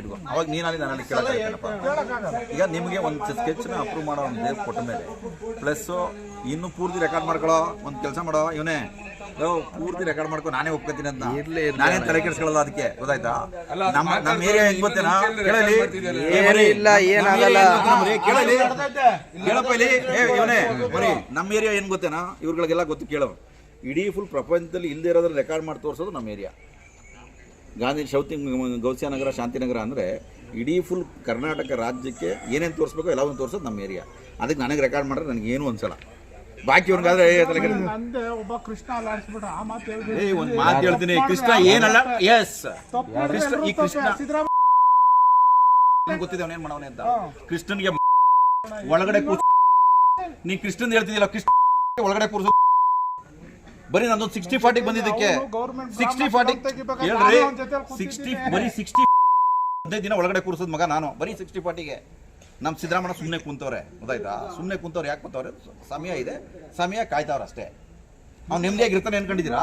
ಇಟ್ಕೊ. ಅವಾಗ ನೀನಲ್ಲಿ ನಾನಲ್ಲಿ ಕೇಳೋಕ್ಕಾಗತ್ತಪ್ಪ ಈಗ ನಿಮಗೆ ಒಂದು ಸ್ಕೆಚ್ನ ಅಪ್ರೂವ್ ಮಾಡೋ ಒಂದು ಡೇಟ್ ಕೊಟ್ಟ ಮೇಲೆ. ಪ್ಲಸ್ಸು ಇನ್ನು ಪೂರ್ತಿ ರೆಕಾರ್ಡ್ ಮಾಡ್ಕೊಳ್ಳೋ ಒಂದು ಕೆಲಸ ಮಾಡೋ ಇವನೇ. ಪೂರ್ತಿ ರೆಕಾರ್ಡ್ ಮಾಡ್ಕೊ ನಾನೇ ಒಪ್ಕೋತೀನಿ ಅಂತ. ನಾನೇ ತಲೆ ಕೆಡಿಸ್ಕೊಳ್ಳಲ್ಲ ಅದಕ್ಕೆ ಗೊತ್ತಾಯ್ತಾ? ನಮ್ಮ ನಮ್ಮ ಏರಿಯಾ ಹೆಂಗ್ ಗೊತ್ತೇನಾ? ಕೇಳಲಿ? ಏ, ಇಲ್ಲ, ಏನಾಗಲ್ಲ. ಕೇಳಲಿ? ಕೇಳಪ್ಪ ಇಲ್ಲಿ. ಏ ಇವನೇ ಬರೀ ನಮ್ಮ ಏರಿಯಾ ಏನ್ ಗೊತ್ತೇನಾ? ಇವ್ರಗಳಿಗೆಲ್ಲ ಗೊತ್ತು ಕೇಳೋ. ಇಡೀ ಫುಲ್ ಪ್ರಪಂಚದಲ್ಲಿ ಇಲ್ಲದೆ ಇರೋದ್ರ ರೆಕಾರ್ಡ್ ಮಾಡಿ ತೋರಿಸೋದು ನಮ್ಮ ಏರಿಯಾ ಗಾಂಧಿ ಶೌತಿ ಗೌಸಿಯಾನಗರ ಶಾಂತಿನಗರ ಅಂದರೆ ಇಡೀ ಫುಲ್ ಕರ್ನಾಟಕ ರಾಜ್ಯಕ್ಕೆ ಏನೇನು ತೋರಿಸ್ಬೇಕು ಎಲ್ಲವನ್ನು ತೋರಿಸೋದು ನಮ್ಮ ಏರಿಯಾ ಅದಕ್ಕೆ ನನಗೆ ರೆಕಾರ್ಡ್ ಮಾಡಿದ್ರೆ ನನಗೆ ಏನು ಅನ್ಸಲ್ಲ ಬಾಕಿ. ಒಬ್ಬ ಕೃಷ್ಣ ಏ ಒಂದು ಮಾತು ಹೇಳ್ತೀನಿ. ಕೃಷ್ಣ ಏನಲ್ಲ? ಎಸ್ ಕೃಷ್ಣ? ಈ ಕೃಷ್ಣ. ಗೊತ್ತಿದೆ ಅವನೇನ್ ಮಾಡವನೆ ಅಂತ. ಕೃಷ್ಣನ್ಗೆ ಒಳಗಡೆ ಕೂತ್ ನೀ ಕೃಷ್ಣನ್ ಹೇಳ್ತಿದ್ದಿಲ್ಲ ಕೃಷ್ಣ ಒಳಗಡೆ ಕೂರ್ಸು ಬರೀ ನಂದೊಂದು ಸಿಕ್ಸ್ಟಿ ಫಾರ್ಟಿ ಬಂದಿದ್ದಕ್ಕೆ ಸಿಕ್ಸ್ಟಿ ಫಾರ್ಟಿ ಹೇಳ್ರಿ ನಾನು ಸಿಕ್ಸ್ಟಿ. ಬರೀ ಸಿಕ್ಸ್ಟಿ ಹದಿನೈದು ದಿನ ಒಳಗಡೆ ಕೂರಿಸೋದು ಮಗ ನಾನು. ಬರೀ ಸಿಕ್ಸ್ಟಿ ಫಾರ್ಟಿಗೆ ನಮ್ಮ ಸಿದ್ದರಾಮಯ್ಯ ಸುಮ್ಮನೆ ಕುಂತವ್ರೆ. ಗೊತ್ತಾಯ್ತಾ? ಸುಮ್ಮನೆ ಕುಂತವ್ರೆ ಯಾಕೆ ಕುಂತವ್ರೆ? ಸಮಯ ಇದೆ. ಸಮಯ ಕಾಯ್ತಾವ್ರೆ ಅಷ್ಟೇ. ಅವ್ನು ನೆಮ್ಮದಿಯಾಗಿರ್ತಾನೆ ಅನ್ಕೊಂಡಿದ್ದೀರಾ?